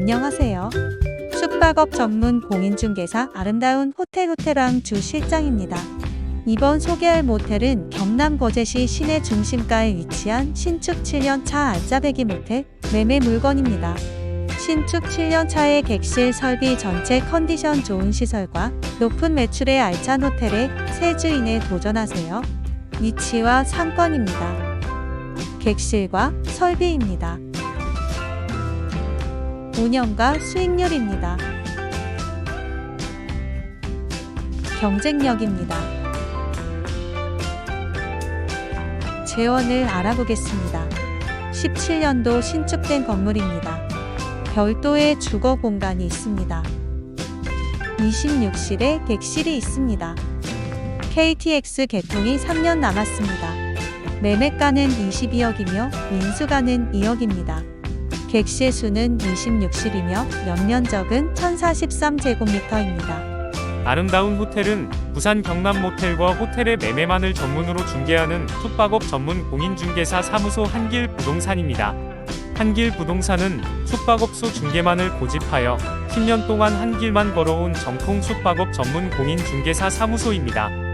안녕하세요. 숙박업 전문 공인중개사 아름다운 호텔 호텔왕 주 실장입니다. 이번 소개할 모텔은 경남 거제시 시내 중심가에 위치한 신축 7년차 알짜배기 모텔 매매 물건입니다. 신축 7년차의 객실 설비 전체 컨디션 좋은 시설과 높은 매출의 알찬 호텔에 새 주인에 도전하세요. 위치와 상권입니다. 객실과 설비입니다. 운영과 수익률입니다. 경쟁력입니다. 재원을 알아보겠습니다. 17년도 신축된 건물입니다. 별도의 주거 공간이 있습니다. 26실에 객실이 있습니다. KTX 개통이 3년 남았습니다. 매매가는 22억이며 인수가는 2억입니다. 객실 수는 26실이며 연면적은 1043제곱미터입니다. 아름다운 호텔은 부산 경남 모텔과 호텔의 매매만을 전문으로 중개하는 숙박업 전문 공인중개사 사무소 한길 부동산입니다. 한길 부동산은 숙박업소 중개만을 고집하여 10년 동안 한길만 걸어온 정통 숙박업 전문 공인중개사 사무소입니다.